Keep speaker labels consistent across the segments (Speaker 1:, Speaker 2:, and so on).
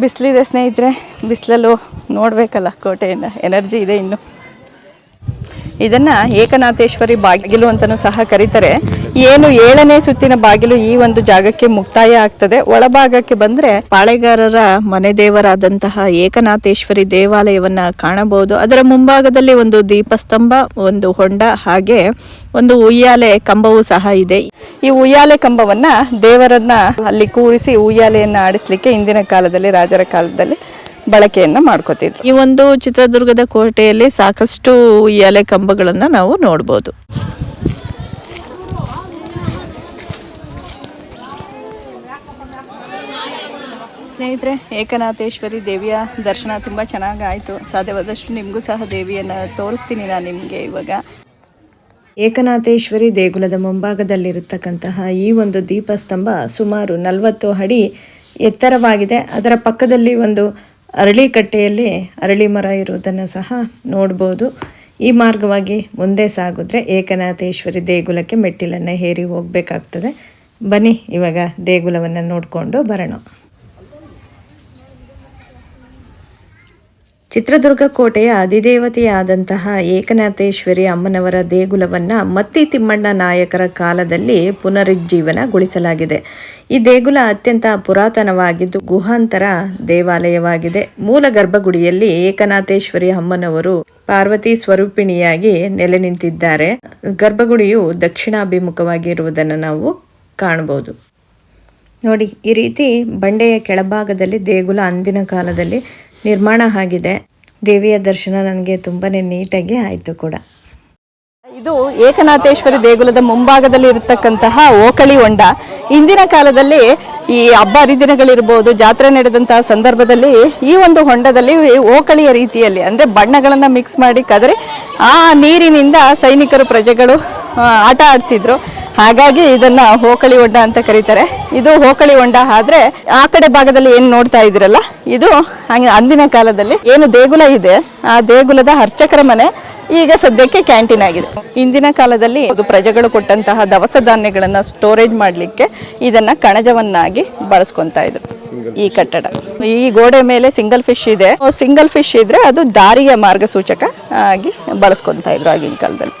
Speaker 1: ಬಿಸಿಲಿದೆ ಸ್ನೇಹಿತರೆ ಬಿಸಿಲಲ್ಲೂ ನೋಡಬೇಕಲ್ಲ ಕೋಟೆಯನ್ನು ಎನರ್ಜಿ ಇದೆ ಇನ್ನು. ಇದನ್ನು ಏಕನಾಥೇಶ್ವರಿ ಬಾಗಿಲು ಅಂತಲೂ ಸಹ ಕರೀತಾರೆ. ಏನು ಏಳನೇ ಸುತ್ತಿನ ಬಾಗಿಲು ಈ ಒಂದು ಜಾಗಕ್ಕೆ ಮುಕ್ತಾಯ ಆಗ್ತದೆ. ಒಳಭಾಗಕ್ಕೆ ಬಂದ್ರೆ ಪಾಳೆಗಾರರ ಮನೆ ದೇವರಾದಂತಹ ಏಕನಾಥೇಶ್ವರಿ ದೇವಾಲಯವನ್ನ ಕಾಣಬಹುದು. ಅದರ ಮುಂಭಾಗದಲ್ಲಿ ಒಂದು ದೀಪಸ್ತಂಭ, ಒಂದು ಹೊಂಡ, ಹಾಗೆ ಒಂದು ಉಯ್ಯಾಲೆ ಕಂಬವೂ ಸಹ ಇದೆ. ಈ ಉಯ್ಯಾಲೆ ಕಂಬವನ್ನ ದೇವರನ್ನ ಅಲ್ಲಿ ಕೂರಿಸಿ ಉಯ್ಯಾಲೆಯನ್ನ ಆಡಿಸ್ಲಿಕ್ಕೆ ಇಂದಿನ ಕಾಲದಲ್ಲಿ, ರಾಜರ ಕಾಲದಲ್ಲಿ ಬಳಕೆಯನ್ನ ಮಾಡ್ಕೋತಿದ್ರು. ಈ ಒಂದು ಚಿತ್ರದುರ್ಗದ ಕೋಟೆಯಲ್ಲಿ ಸಾಕಷ್ಟು ಉಯ್ಯಾಲೆ ಕಂಬಗಳನ್ನ ನಾವು ನೋಡ್ಬೋದು. ಸ್ನೇಹಿತರೆ, ಏಕನಾಥೇಶ್ವರಿ ದೇವಿಯ ದರ್ಶನ ತುಂಬ ಚೆನ್ನಾಗಿ ಆಯಿತು ಸಾಧ್ಯವಾದಷ್ಟು ನಿಮಗೂ ಸಹ ದೇವಿಯನ್ನು ತೋರಿಸ್ತೀನಿ ನಾನು ನಿಮಗೆ ಇವಾಗ. ಏಕನಾಥೇಶ್ವರಿ ದೇಗುಲದ ಮುಂಭಾಗದಲ್ಲಿರತಕ್ಕಂತಹ ಈ ಒಂದು ದೀಪಸ್ತಂಭ ಸುಮಾರು ನಲವತ್ತು ಅಡಿ ಎತ್ತರವಾಗಿದೆ. ಅದರ ಪಕ್ಕದಲ್ಲಿ ಒಂದು ಅರಳಿ ಕಟ್ಟೆಯಲ್ಲಿ ಅರಳಿ ಮರ ಇರುವುದನ್ನು ಸಹ ನೋಡ್ಬೋದು. ಈ ಮಾರ್ಗವಾಗಿ ಮುಂದೆ ಸಾಗಿದ್ರೆ ಏಕನಾಥೇಶ್ವರಿ ದೇಗುಲಕ್ಕೆ ಮೆಟ್ಟಿಲನ್ನು ಹೇರಿ ಹೋಗಬೇಕಾಗ್ತದೆ. ಬನ್ನಿ, ಇವಾಗ ದೇಗುಲವನ್ನು ನೋಡಿಕೊಂಡು ಬರೋಣ. ಚಿತ್ರದುರ್ಗ ಕೋಟೆಯ ಅಧಿದೇವತೆಯಾದಂತಹ ಏಕನಾಥೇಶ್ವರಿ ಅಮ್ಮನವರ ದೇಗುಲವನ್ನ ಮತ್ತಿ ತಿಮ್ಮಣ್ಣ ನಾಯಕರ ಕಾಲದಲ್ಲಿ ಪುನರುಜ್ಜೀವನಗೊಳಿಸಲಾಗಿದೆ. ಈ ದೇಗುಲ ಅತ್ಯಂತ ಪುರಾತನವಾಗಿದ್ದು ಗುಹಾಂತರ ದೇವಾಲಯವಾಗಿದೆ. ಮೂಲ ಗರ್ಭಗುಡಿಯಲ್ಲಿ ಏಕನಾಥೇಶ್ವರಿ ಅಮ್ಮನವರು ಪಾರ್ವತಿ ಸ್ವರೂಪಿಣಿಯಾಗಿ ನೆಲೆ ನಿಂತಿದ್ದಾರೆ. ಗರ್ಭಗುಡಿಯು ದಕ್ಷಿಣಾಭಿಮುಖವಾಗಿ ಇರುವುದನ್ನು ನಾವು ಕಾಣಬಹುದು. ನೋಡಿ, ಈ ರೀತಿ ಬಂಡೆಯ ಕೆಳಭಾಗದಲ್ಲಿ ದೇಗುಲ ಅಂದಿನ ಕಾಲದಲ್ಲಿ ನಿರ್ಮಾಣ ಆಗಿದೆ. ದೇವಿಯ ದರ್ಶನ ನನಗೆ ತುಂಬಾ ನೀಟಾಗಿ ಆಯಿತು ಕೂಡ. ಇದು ಏಕನಾಥೇಶ್ವರಿ ದೇಗುಲದ ಮುಂಭಾಗದಲ್ಲಿ ಇರತಕ್ಕಂತಹ ಓಕಳಿ ಹೊಂಡ. ಇಂದಿನ ಕಾಲದಲ್ಲಿ ಈ ಹಬ್ಬ ಹರಿದಿನಗಳಿರ್ಬೋದು, ಜಾತ್ರೆ ನಡೆದಂತಹ ಸಂದರ್ಭದಲ್ಲಿ ಈ ಒಂದು ಹೊಂಡದಲ್ಲಿ ಓಕಳಿಯ ರೀತಿಯಲ್ಲಿ ಅಂದ್ರೆ ಬಣ್ಣಗಳನ್ನು ಮಿಕ್ಸ್ ಮಾಡಿ ಕದರೆ, ಆ ನೀರಿನಿಂದ ಸೈನಿಕರು ಪ್ರಜೆಗಳು ಆಟ ಆಡ್ತಿದ್ರು. ಹಾಗಾಗಿ ಇದನ್ನ ಹೋಕಳಿ ಹೊಂಡ ಅಂತ ಕರೀತಾರೆ. ಇದು ಹೋಕಳಿ ಹೊಂಡ ಆದ್ರೆ ಆ ಕಡೆ ಭಾಗದಲ್ಲಿ ಏನ್ ನೋಡ್ತಾ ಇದ್ರಲ್ಲ ಇದು ಅಂದಿನ ಕಾಲದಲ್ಲಿ ಏನು ದೇಗುಲ ಇದೆ, ಆ ದೇಗುಲದ ಅರ್ಚಕರ ಮನೆ ಈಗ ಸದ್ಯಕ್ಕೆ ಕ್ಯಾಂಟೀನ್ ಆಗಿದೆ. ಇಂದಿನ ಕಾಲದಲ್ಲಿ ಅದು ಪ್ರಜೆಗಳು ಕೊಟ್ಟಂತಹ ದವಸ ಧಾನ್ಯಗಳನ್ನ ಸ್ಟೋರೇಜ್ ಮಾಡಲಿಕ್ಕೆ ಇದನ್ನ ಕಣಜವನ್ನಾಗಿ ಬಳಸ್ಕೊಂತಾ ಇದ್ರು ಈ ಕಟ್ಟಡ. ಈ ಗೋಡೆ ಮೇಲೆ ಸಿಂಗಲ್ ಫಿಶ್ ಇದೆ. ಸಿಂಗಲ್ ಫಿಶ್ ಇದ್ರೆ ಅದು ದಾರಿಯ ಮಾರ್ಗಸೂಚಕ ಆಗಿ ಬಳಸ್ಕೊಂತ ಇದ್ರು ಆಗಿನ ಕಾಲದಲ್ಲಿ.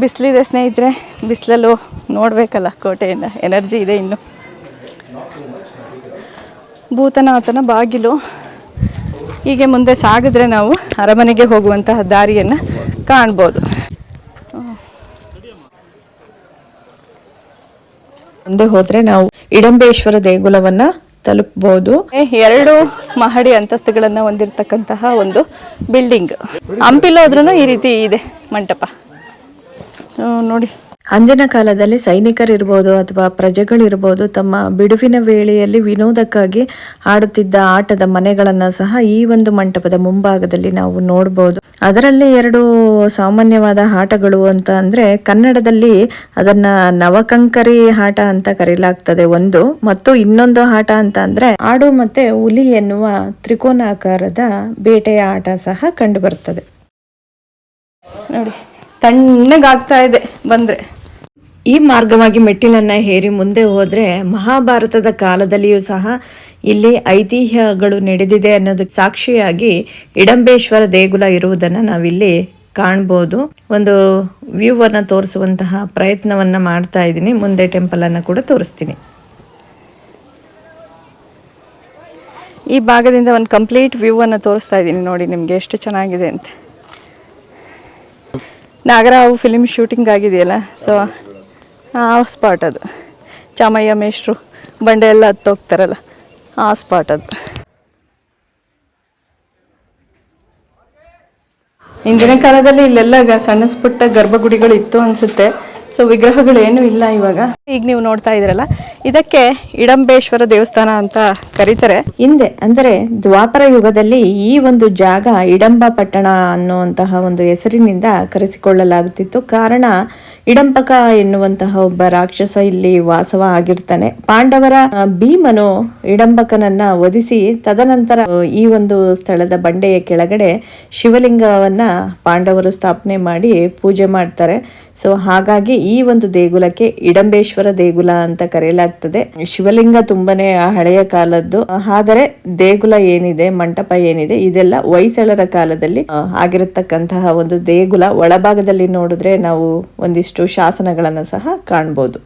Speaker 1: ಬಿಸಿಲಿದೆ ಸ್ನೇಹಿತರೆ ಬಿಸಿಲಲ್ಲೂ ನೋಡಬೇಕಲ್ಲ ಕೋಟೆಯಿಂದ ಎನರ್ಜಿ ಇದೆ ಇನ್ನು. ಭೂತನಾಥನ ಬಾಗಿಲು. ಹೀಗೆ ಮುಂದೆ ಸಾಗಿದ್ರೆ ನಾವು ಅರಮನೆಗೆ ಹೋಗುವಂತಹ ದಾರಿಯನ್ನು ಕಾಣ್ಬೋದು. ಮುಂದೆ ಹೋದ್ರೆ ನಾವು ಇಡಂಬೇಶ್ವರ ದೇಗುಲವನ್ನ ತಲುಪಬಹುದು ಎರಡು ಮಹಡಿ ಅಂತಸ್ತುಗಳನ್ನ ಹೊಂದಿರತಕ್ಕಂತಹ ಒಂದು ಬಿಲ್ಡಿಂಗ್. ಹಂಪಿಲ್ಲೋದ್ರೂ ಈ ರೀತಿ ಇದೆ ಮಂಟಪ. ನೋಡಿ. ಅಂದಿನ ಕಾಲದಲ್ಲಿ ಸೈನಿಕರಿರ್ಬೋದು ಅಥವಾ ಪ್ರಜೆಗಳಿರ್ಬೋದು ತಮ್ಮ ಬಿಡುವಿನ ವೇಳೆಯಲ್ಲಿ ವಿನೋದಕ್ಕಾಗಿ ಆಡುತ್ತಿದ್ದ ಆಟದ ಮನೆಗಳನ್ನ ಸಹ ಈ ಒಂದು ಮಂಟಪದ ಮುಂಭಾಗದಲ್ಲಿ ನಾವು ನೋಡಬಹುದು ಅದರಲ್ಲಿ ಎರಡು ಸಾಮಾನ್ಯವಾದ ಆಟಗಳು ಅಂತ ಅಂದ್ರೆ ಕನ್ನಡದಲ್ಲಿ ಅದನ್ನ ನವಕಂಕರಿ ಆಟ ಅಂತ ಕರೆಯಲಾಗ್ತದೆ ಒಂದು, ಮತ್ತು ಇನ್ನೊಂದು ಆಟ ಅಂತ ಅಂದ್ರೆ ಆಡು ಮತ್ತೆ ಹುಲಿ ಎನ್ನುವ ತ್ರಿಕೋನಾಕಾರದ ಬೇಟೆಯ ಆಟ ಸಹ ಕಂಡು ಬರ್ತದೆ. ನೋಡಿ. ತಣ್ಣಗಾಗ್ತಾ ಇದೆ ಬಂದ್ರೆ. ಈ ಮಾರ್ಗವಾಗಿ ಮೆಟ್ಟಿಲನ್ನ ಹೇರಿ ಮುಂದೆ ಹೋದ್ರೆ ಮಹಾಭಾರತದ ಕಾಲದಲ್ಲಿಯೂ ಸಹ ಇಲ್ಲಿ ಐತಿಹ್ಯಗಳು ನಡೆದಿದೆ ಅನ್ನೋದಕ್ಕೆ ಸಾಕ್ಷಿಯಾಗಿ ಇಡಂಬೇಶ್ವರ ದೇಗುಲ ಇರುವುದನ್ನ ನಾವಿಲ್ಲಿ ಕಾಣ್ಬೋದು. ಒಂದು ವ್ಯೂ ಅನ್ನ ತೋರಿಸುವಂತಹ ಪ್ರಯತ್ನವನ್ನ ಮಾಡ್ತಾ ಇದ್ದೀನಿ. ಮುಂದೆ ಟೆಂಪಲ್ ಅನ್ನ ಕೂಡ ತೋರಿಸ್ತೀನಿ. ಈ ಭಾಗದಿಂದ ಒಂದು ಕಂಪ್ಲೀಟ್ ವ್ಯೂ ಅನ್ನ ತೋರಿಸ್ತಾ ಇದ್ದೀನಿ ನೋಡಿ ನಿಮಗೆ ಎಷ್ಟು ಚೆನ್ನಾಗಿದೆ ಅಂತ. ನಾಗರಾವು ಫಿಲಿಮ್ ಶೂಟಿಂಗ್ ಆಗಿದೆಯಲ್ಲ? ಸೊ ಆ ಸ್ಪಾಟ್ ಅದು. ಚಾಮಯ್ಯ, ಮೇಷ್ಟ್ರು, ಬಂಡೆ ಎಲ್ಲ ಹತ್ತೋಗ್ತಾರಲ್ಲ ಆ ಸ್ಪಾಟ್ ಅದು. ಹಿಂದಿನ ಕಾಲದಲ್ಲಿ ಇಲ್ಲೆಲ್ಲ ಸಣ್ಣ ಪುಟ್ಟ ಗರ್ಭಗುಡಿಗಳು ಇತ್ತು ಅನ್ಸುತ್ತೆ. ಸೊ ವಿಗ್ರಹಗಳು ಏನೂ ಇಲ್ಲ ಇವಾಗ. ಈಗ ನೀವು ನೋಡ್ತಾ ಇದ್ರಲ್ಲ ಇದಕ್ಕೆ ಇಡಂಬೇಶ್ವರ ದೇವಸ್ಥಾನ ಅಂತ ಕರೀತಾರೆ. ಹಿಂದೆ, ಅಂದರೆ ದ್ವಾಪರ ಯುಗದಲ್ಲಿ ಈ ಒಂದು ಜಾಗ ಇಡಂಬ ಪಟ್ಟಣ ಅನ್ನುವಂತಹ ಒಂದು ಹೆಸರಿನಿಂದ ಕರೆಸಿಕೊಳ್ಳಲಾಗುತ್ತಿತ್ತು. ಕಾರಣ ಇಡಂಪಕ ಎನ್ನುವಂತಹ ಒಬ್ಬ ರಾಕ್ಷಸ ಇಲ್ಲಿ ವಾಸವ ಆಗಿರ್ತಾನೆ. ಪಾಂಡವರ ಭೀಮನು ಇಡಂಬಕನನ್ನ ವಧಿಸಿ ತದನಂತರ ಈ ಒಂದು ಸ್ಥಳದ ಬಂಡೆಯ ಕೆಳಗಡೆ ಶಿವಲಿಂಗವನ್ನ ಪಾಂಡವರು ಸ್ಥಾಪನೆ ಮಾಡಿ ಪೂಜೆ ಮಾಡ್ತಾರೆ. ಸೊ, ಹಾಗಾಗಿ ಈ ಒಂದು ದೇಗುಲಕ್ಕೆ ಇಡಂಬೇಶ್ವರ ದೇಗುಲ ಅಂತ ಕರೆಯಲಾಗ್ತದೆ. ಶಿವಲಿಂಗ ತುಂಬಾನೇ ಹಳೆಯ ಕಾಲದ್ದು. ಆದರೆ, ದೇಗುಲ ಏನಿದೆ, ಮಂಟಪ ಏನಿದೆ, ಇದೆಲ್ಲ ಹೊಯ್ಸಳರ ಕಾಲದಲ್ಲಿ ಆಗಿರತಕ್ಕಂತಹ ಒಂದು ದೇಗುಲ. ಒಳಭಾಗದಲ್ಲಿ ನೋಡಿದ್ರೆ ನಾವು ಒಂದಿಷ್ಟು ಶಾಸನಗಳನ್ನು ಸಹ ಕಾಣ್ಬೋದು.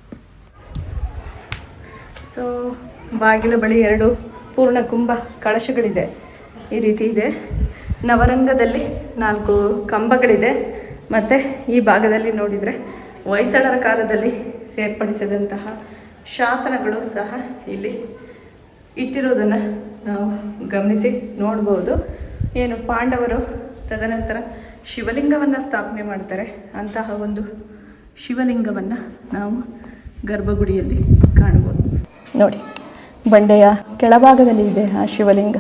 Speaker 1: ಸೊ, ಬಾಗಿಲ ಬಳಿ ಎರಡು ಪೂರ್ಣ ಕುಂಭ ಕಳಶಗಳಿದೆ. ಈ ರೀತಿ ಇದೆ. ನವರಂಗದಲ್ಲಿ ನಾಲ್ಕು ಕಂಬಗಳಿದೆ. ಮತ್ತು ಈ ಭಾಗದಲ್ಲಿ ನೋಡಿದರೆ ಹೊಯ್ಸಳರ ಕಾಲದಲ್ಲಿ ಸೇರ್ಪಡಿಸಿದಂತಹ ಶಾಸನಗಳು ಸಹ ಇಲ್ಲಿ ಇಟ್ಟಿರೋದನ್ನು ನಾವು ಗಮನಿಸಿ ನೋಡ್ಬೋದು. ಏನು ಪಾಂಡವರು ತದನಂತರ ಶಿವಲಿಂಗವನ್ನು ಸ್ಥಾಪನೆ ಮಾಡ್ತಾರೆ ಅಂತಹ ಒಂದು ಶಿವಲಿಂಗವನ್ನು ನಾವು ಗರ್ಭಗುಡಿಯಲ್ಲಿ ಕಾಣ್ಬೋದು ನೋಡಿ ಬಂಡೆಯ ಕೆಳಭಾಗದಲ್ಲಿ ಇದೆ ಆ ಶಿವಲಿಂಗ.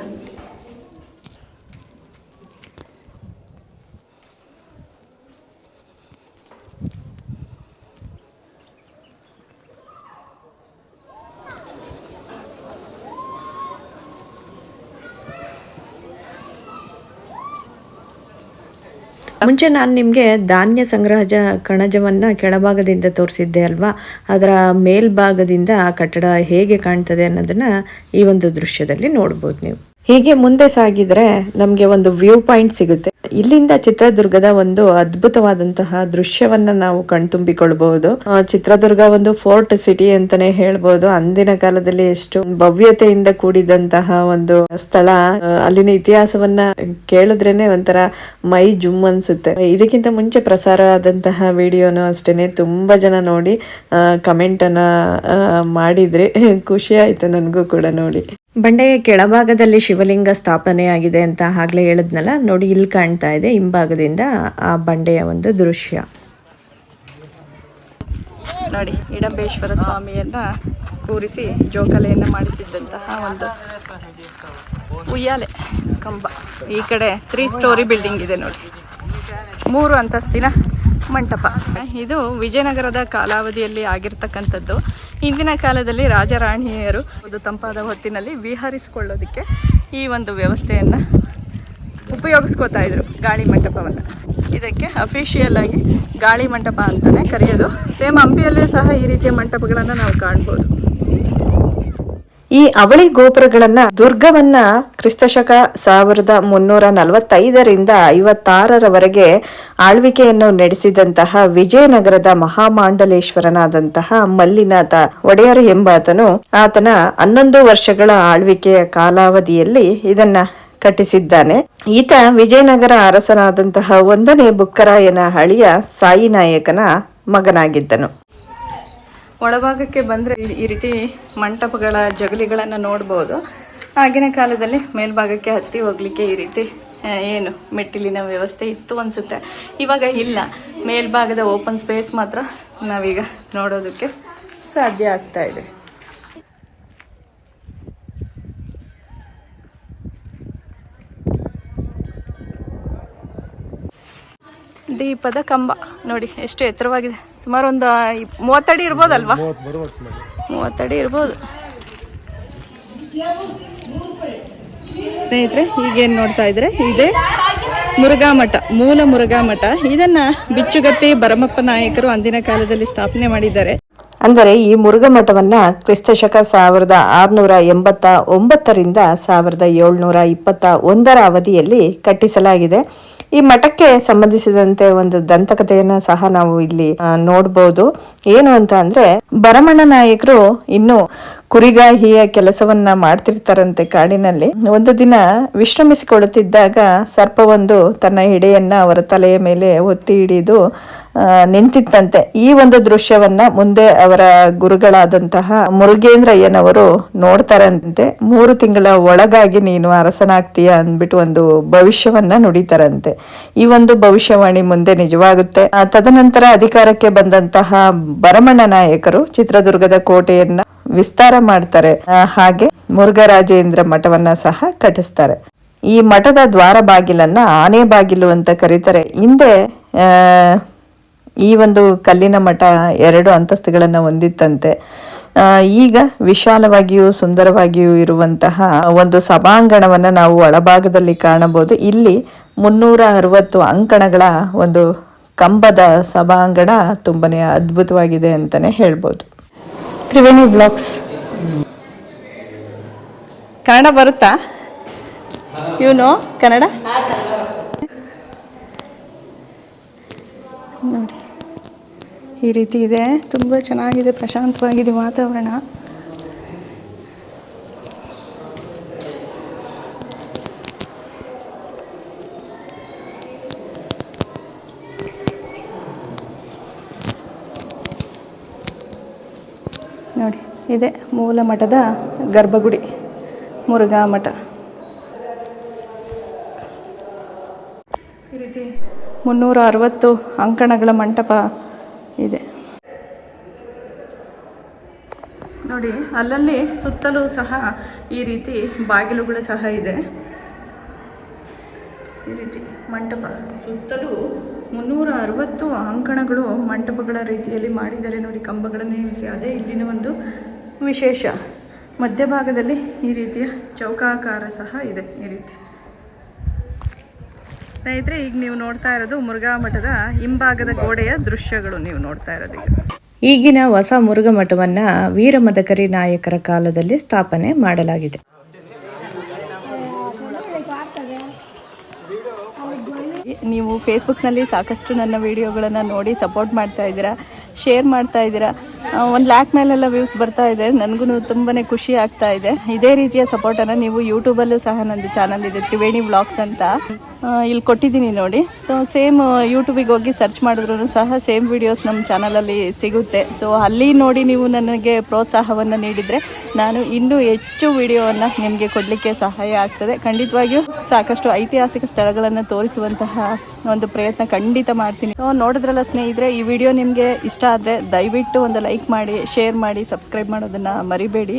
Speaker 1: ಮುಂಚೆ ನಾನು ನಿಮಗೆ ಧಾನ್ಯ ಸಂಗ್ರಹಜ ಕಣಜವನ್ನು ಕೆಳಭಾಗದಿಂದ ತೋರಿಸಿದ್ದೆ ಅಲ್ವಾ? ಅದರ ಮೇಲ್ಭಾಗದಿಂದ ಆ ಕಟ್ಟಡ ಹೇಗೆ ಕಾಣ್ತದೆ ಅನ್ನೋದನ್ನ ಈ ಒಂದು ದೃಶ್ಯದಲ್ಲಿ ನೋಡ್ಬೋದು ನೀವು. ಹೀಗೆ ಮುಂದೆ ಸಾಗಿದರೆ ನಮಗೆ ಒಂದು ವ್ಯೂ ಪಾಯಿಂಟ್ ಸಿಗುತ್ತೆ. ಇಲ್ಲಿಂದ ಚಿತ್ರದುರ್ಗದ ಒಂದು ಅದ್ಭುತವಾದಂತಹ ದೃಶ್ಯವನ್ನ ನಾವು ಕಣ್ತುಂಬಿಕೊಳ್ಬಹುದು. ಚಿತ್ರದುರ್ಗ ಒಂದು ಫೋರ್ಟ್ ಸಿಟಿ ಅಂತಾನೆ ಹೇಳ್ಬೋದು. ಅಂದಿನ ಕಾಲದಲ್ಲಿ ಎಷ್ಟು ಭವ್ಯತೆಯಿಂದ ಕೂಡಿದಂತಹ ಒಂದು ಸ್ಥಳ. ಅಲ್ಲಿನ ಇತಿಹಾಸವನ್ನ ಕೇಳಿದ್ರೇನೆ ಒಂಥರ ಮೈ ಜುಮ್ ಅನ್ಸುತ್ತೆ. ಇದಕ್ಕಿಂತ ಮುಂಚೆ ಪ್ರಸಾರ ಆದಂತಹ ವಿಡಿಯೋನು ಅಷ್ಟೇನೆ. ತುಂಬಾ ಜನ ನೋಡಿ ಕಮೆಂಟ್ ಅನ್ನ ಮಾಡಿದ್ರಿ ಖುಷಿ ಆಯ್ತು ನನಗೂ ಕೂಡ ನೋಡಿ. ಬಂಡೆಯ ಕೆಳಭಾಗದಲ್ಲಿ ಶಿವಲಿಂಗ ಸ್ಥಾಪನೆ ಆಗಿದೆ ಅಂತ ಆಗ್ಲೇ ಹೇಳಿದ್ನಲ್ಲ? ನೋಡಿ, ಇಲ್ಲಿ ಕಾಣ್ತಾ ಇದೆ. ಹಿಂಭಾಗದಿಂದ ಆ ಬಂಡೆಯ ಒಂದು ದೃಶ್ಯ. ನೋಡಿ ಇಡಂಬೇಶ್ವರ ಸ್ವಾಮಿಯನ್ನ ಕೂರಿಸಿ ಜೋಕಾಲೆಯನ್ನು ಮಾಡುತ್ತಿದ್ದಂತಹ ಒಂದು ಉಯ್ಯಾಲೆ ಕಂಬ. ಈ ಕಡೆ ತ್ರೀ ಸ್ಟೋರಿ ಬಿಲ್ಡಿಂಗ್ ಇದೆ ನೋಡಿ. ಮೂರು ಅಂತಸ್ತಿನ ಮಂಟಪ. ಇದು ವಿಜಯನಗರದ ಕಾಲಾವಧಿಯಲ್ಲಿ ಆಗಿರ್ತಕ್ಕಂಥದ್ದು. ಹಿಂದಿನ ಕಾಲದಲ್ಲಿ ರಾಜರಾಣಿಯರು ಒಂದು ತಂಪಾದ ಹೊತ್ತಿನಲ್ಲಿ ವಿಹರಿಸಿಕೊಳ್ಳೋದಕ್ಕೆ ಈ ಒಂದು ವ್ಯವಸ್ಥೆಯನ್ನು ಉಪಯೋಗಿಸ್ಕೋತಾ ಇದ್ರು ಗಾಳಿ ಮಂಟಪವನ್ನು. ಇದಕ್ಕೆ ಅಫಿಷಿಯಲ್ ಆಗಿ ಗಾಳಿ ಮಂಟಪ ಅಂತಲೇ ಕರೆಯೋದು. ಸೇಮ್ ಹಂಪಿಯಲ್ಲೇ ಸಹ ಈ ರೀತಿಯ ಮಂಟಪಗಳನ್ನು ನಾವು ಕಾಣ್ಬೋದು. ಈ ಅವಳಿ ಗೋಪುರಗಳನ್ನ ದುರ್ಗವನ್ನ ಕ್ರಿಸ್ತಶಕ ಸಾವಿರದ ಮುನ್ನೂರ ನಲವತ್ತೈದರಿಂದ ಐವತ್ತಾರರವರೆಗೆ ಆಳ್ವಿಕೆಯನ್ನು ನಡೆಸಿದಂತಹ ವಿಜಯನಗರದ ಮಹಾಮಾಂಡಲೇಶ್ವರನಾದಂತಹ ಮಲ್ಲಿನಾಥ ಒಡೆಯರ್ ಎಂಬಾತನು ಆತನ ಹನ್ನೊಂದು ವರ್ಷಗಳ ಆಳ್ವಿಕೆಯ ಕಾಲಾವಧಿಯಲ್ಲಿ ಇದನ್ನ ಕಟ್ಟಿಸಿದ್ದಾನೆ. ಈತ ವಿಜಯನಗರ ಅರಸನಾದಂತಹ ಒಂದನೇ ಬುಕ್ಕರಾಯನ ಹಳಿಯ ಸಾಯಿ ನಾಯಕನ ಮಗನಾಗಿದ್ದನು. ಒಳಭಾಗಕ್ಕೆ ಬಂದರೆ ಈ ರೀತಿ ಮಂಟಪಗಳ ಜಗಲಿಗಳನ್ನು ನೋಡ್ಬೋದು. ಆಗಿನ ಕಾಲದಲ್ಲಿ ಮೇಲ್ಭಾಗಕ್ಕೆ ಹತ್ತಿ ಹೋಗಲಿಕ್ಕೆ ಈ ರೀತಿ ಏನು ಮೆಟ್ಟಿಲಿನ ವ್ಯವಸ್ಥೆ ಇತ್ತು ಅನಿಸುತ್ತೆ. ಇವಾಗ ಇಲ್ಲ. ಮೇಲ್ಭಾಗದ ಓಪನ್ ಸ್ಪೇಸ್ ಮಾತ್ರ ನಾವೀಗ ನೋಡೋದಕ್ಕೆ ಸಾಧ್ಯ ಆಗ್ತಾ ಇದೆ. ದೀಪದ ಕಂಬ. ನೋಡಿ, ಎಷ್ಟು ಎತ್ತರವಾಗಿದೆ. ಸುಮಾರು ಒಂದು ಮೂವತ್ತಡಿ ಇರ್ಬೋದಲ್ವಾ? ಮೂವತ್ತಡಿ ಇರ್ಬೋದು. ಸ್ನೇಹಿತರೆ, ಈಗೇನು ನೋಡ್ತಾ ಇದ್ರೆ, ಇದೇ ಮುರುಘಾ ಮಠ, ಮೂಲ ಮುರುಘಾ ಮಠ. ಇದನ್ನ ಬಿಚ್ಚುಗತ್ತಿ ಭರಮಪ್ಪ ನಾಯಕರು ಅಂದಿನ ಕಾಲದಲ್ಲಿ ಸ್ಥಾಪನೆ ಮಾಡಿದ್ದಾರೆ. ಅಂದರೆ, ಈ ಮುರುಘಾ ಮಠವನ್ನ ಕ್ರಿಸ್ತಶಕ ಸಾವಿರದ ಆರುನೂರ ಎಂಬತ್ತ ಒಂಬತ್ತರಿಂದ ಸಾವಿರದ ಏಳ್ನೂರ ಇಪ್ಪತ್ತ ಒಂದರ ಅವಧಿಯಲ್ಲಿ ಕಟ್ಟಿಸಲಾಗಿದೆ. ಈ ಮಠಕ್ಕೆ ಸಂಬಂಧಿಸಿದಂತೆ ಒಂದು ದಂತಕಥೆಯನ್ನ ಸಹ ನಾವು ಇಲ್ಲಿ ನೋಡಬಹುದು ಏನು ಅಂತ ಅಂದ್ರೆ, ಭರಮಣ್ಣ ನಾಯಕರು ಇನ್ನು ಕುರಿಗಾಹಿಯ ಕೆಲಸವನ್ನ ಮಾಡ್ತಿರ್ತಾರಂತೆ ಕಾಡಿನಲ್ಲಿ. ಒಂದು ದಿನ ವಿಶ್ರಮಿಸಿಕೊಳ್ಳುತ್ತಿದ್ದಾಗ ಸರ್ಪವೊಂದು ತನ್ನ ಹಿಡೆಯನ್ನ ಅವರ ತಲೆಯ ಮೇಲೆ ಒತ್ತಿ ಹಿಡಿದು ನಿಂತಿತ್ತಂತೆ ಈ ಒಂದು ದೃಶ್ಯವನ್ನ ಮುಂದೆ ಅವರ ಗುರುಗಳಾದಂತಹ ಮುರುಗೇಂದ್ರಯ್ಯನವರು ನೋಡ್ತಾರಂತೆ. ಮೂರು ತಿಂಗಳ ಒಳಗಾಗಿ ನೀನು ಅರಸನಾಗ್ತೀಯ ಅಂದ್ಬಿಟ್ಟು ಒಂದು ಭವಿಷ್ಯವನ್ನ ನುಡಿತಾರಂತೆ. ಈ ಒಂದು ಭವಿಷ್ಯವಾಣಿ ಮುಂದೆ ನಿಜವಾಗುತ್ತೆ. ತದನಂತರ ಅಧಿಕಾರಕ್ಕೆ ಬಂದಂತಹ ಭರಮಣ್ಣ ನಾಯಕರು ಚಿತ್ರದುರ್ಗದ ಕೋಟೆಯನ್ನ ವಿಸ್ತಾರ ಮಾಡ್ತಾರೆ. ಹಾಗೆ ಮುರುಘರಾಜೇಂದ್ರ ಮಠವನ್ನ ಸಹ ಕಟ್ಟಿಸ್ತಾರೆ. ಈ ಮಠದ ದ್ವಾರ ಬಾಗಿಲನ್ನ ಆನೆ ಬಾಗಿಲು ಅಂತ ಕರೀತಾರೆ. ಹಿಂದೆ
Speaker 2: ಈ ಒಂದು ಕಲ್ಲಿನ ಮಠ ಎರಡು ಅಂತಸ್ತುಗಳನ್ನು ಹೊಂದಿತ್ತಂತೆ. ಈಗ ವಿಶಾಲವಾಗಿಯೂ ಸುಂದರವಾಗಿಯೂ ಇರುವಂತಹ ಒಂದು ಸಭಾಂಗಣವನ್ನು ನಾವು ಒಳಭಾಗದಲ್ಲಿ ಕಾಣಬಹುದು. ಇಲ್ಲಿ ಮುನ್ನೂರ ಅರವತ್ತು ಅಂಕಣಗಳ ಒಂದು ಕಂಬದ ಸಭಾಂಗಣ ತುಂಬನೇ ಅದ್ಭುತವಾಗಿದೆ ಅಂತಲೇ ಹೇಳ್ಬೋದು. ತ್ರಿವೇಣಿ ಬ್ಲಾಕ್ಸ್. ಕನ್ನಡ ಬರುತ್ತಾ? ಇವನು ಕನ್ನಡ? ಈ ರೀತಿ ಇದೆ. ತುಂಬ ಚೆನ್ನಾಗಿದೆ, ಪ್ರಶಾಂತವಾಗಿದೆ ವಾತಾವರಣ. ನೋಡಿ, ಇದೆ ಮೂಲ ಮಠದ ಗರ್ಭಗುಡಿ, ಮುರುಘಾ ಮಠ. ಈ ರೀತಿ ಮುನ್ನೂರ ಅರವತ್ತು ಅಂಕಣಗಳ ಮಂಟಪ ಇದೆ. ನೋಡಿ, ಅಲ್ಲಲ್ಲಿ ಸುತ್ತಲೂ ಸಹ ಈ ರೀತಿ ಬಾಗಿಲುಗಳು ಸಹ ಇದೆ. ಈ ರೀತಿ ಮಂಟಪ. ಸುತ್ತಲೂ ಮುನ್ನೂರ ಅರವತ್ತು ಅಂಕಣಗಳು ಮಂಟಪಗಳ ರೀತಿಯಲ್ಲಿ ಮಾಡಿದ್ದಾರೆ. ನೋಡಿ, ಕಂಬಗಳನ್ನು ನಿಲ್ಲಿಸಿ ಅದೇ ಇಲ್ಲಿನ ಒಂದು ವಿಶೇಷ. ಮಧ್ಯಭಾಗದಲ್ಲಿ ಈ ರೀತಿಯ ಚೌಕಾಕಾರ ಸಹ ಇದೆ ಈ ರೀತಿ. ಸ್ನೇಹಿತರೆ, ಈಗ ನೀವು ನೋಡ್ತಾ ಇರೋದು ಮುರುಘಾ ಮಠದ ಹಿಂಭಾಗದ ಗೋಡೆಯ ದೃಶ್ಯಗಳು ನೀವು ನೋಡ್ತಾ ಇರೋದು ಈಗ. ಈಗಿನ ಹೊಸ ಮುರುಘಾ ಮಠವನ್ನ ವೀರಮದಕರಿ ನಾಯಕರ ಕಾಲದಲ್ಲಿ ಸ್ಥಾಪನೆ ಮಾಡಲಾಗಿದೆ. ನೀವು ಫೇಸ್ಬುಕ್ನಲ್ಲಿ ಸಾಕಷ್ಟು ನನ್ನ ವಿಡಿಯೋಗಳನ್ನು ನೋಡಿ ಸಪೋರ್ಟ್ ಮಾಡ್ತಾ ಇದ್ದೀರಾ, ಶೇರ್ ಮಾಡ್ತಾ ಇದ್ದೀರಾ ಒಂದು ಲ್ಯಾಕ್ ಮೇಲೆಲ್ಲ ವ್ಯೂಸ್ ಬರ್ತಾ ಇದೆ ನನಗೂ ತುಂಬಾ ಖುಷಿ ಆಗ್ತಾ ಇದೆ. ಇದೇ ರೀತಿಯ ಸಪೋರ್ಟನ್ನು ನೀವು ಯೂಟ್ಯೂಬಲ್ಲೂ ಸಹ ನಂದು ಚಾನಲ್ ಇದೆ, ತ್ರಿವೇಣಿ ವ್ಲಾಗ್ಸ್ ಅಂತ. ಇಲ್ಲಿ ಕೊಟ್ಟಿದ್ದೀನಿ ನೋಡಿ. ಸೊ ಸೇಮ್ ಯೂಟ್ಯೂಬಿಗೆ ಹೋಗಿ ಸರ್ಚ್ ಮಾಡಿದ್ರೂ ಸಹ ಸೇಮ್ ವಿಡಿಯೋಸ್ ನಮ್ಮ ಚಾನಲಲ್ಲಿ ಸಿಗುತ್ತೆ. ಸೊ ಅಲ್ಲಿ ನೋಡಿ ನೀವು ನನಗೆ ಪ್ರೋತ್ಸಾಹವನ್ನು ನೀಡಿದರೆ ನಾನು ಇನ್ನೂ ಹೆಚ್ಚು ವಿಡಿಯೋವನ್ನು ನಿಮಗೆ ಕೊಡಲಿಕ್ಕೆ ಸಹಾಯ ಆಗ್ತದೆ. ಖಂಡಿತವಾಗಿಯೂ ಸಾಕಷ್ಟು ಐತಿಹಾಸಿಕ ಸ್ಥಳಗಳನ್ನು ತೋರಿಸುವಂತಹ ಒಂದು ಪ್ರಯತ್ನ ಖಂಡಿತ ಮಾಡ್ತೀನಿ. ಸೊ ನೋಡಿದ್ರಲ್ಲ ಸ್ನೇಹಿತರೆ, ಈ ವಿಡಿಯೋ ನಿಮಗೆ ಇಷ್ಟ ಆದರೆ ದಯವಿಟ್ಟು ಒಂದು ಲೈಕ್ ಮಾಡಿ ಶೇರ್ ಮಾಡಿ ಸಬ್ಸ್ಕ್ರೈಬ್ ಮಾಡೋದನ್ನು ಮರಿಬೇಡಿ.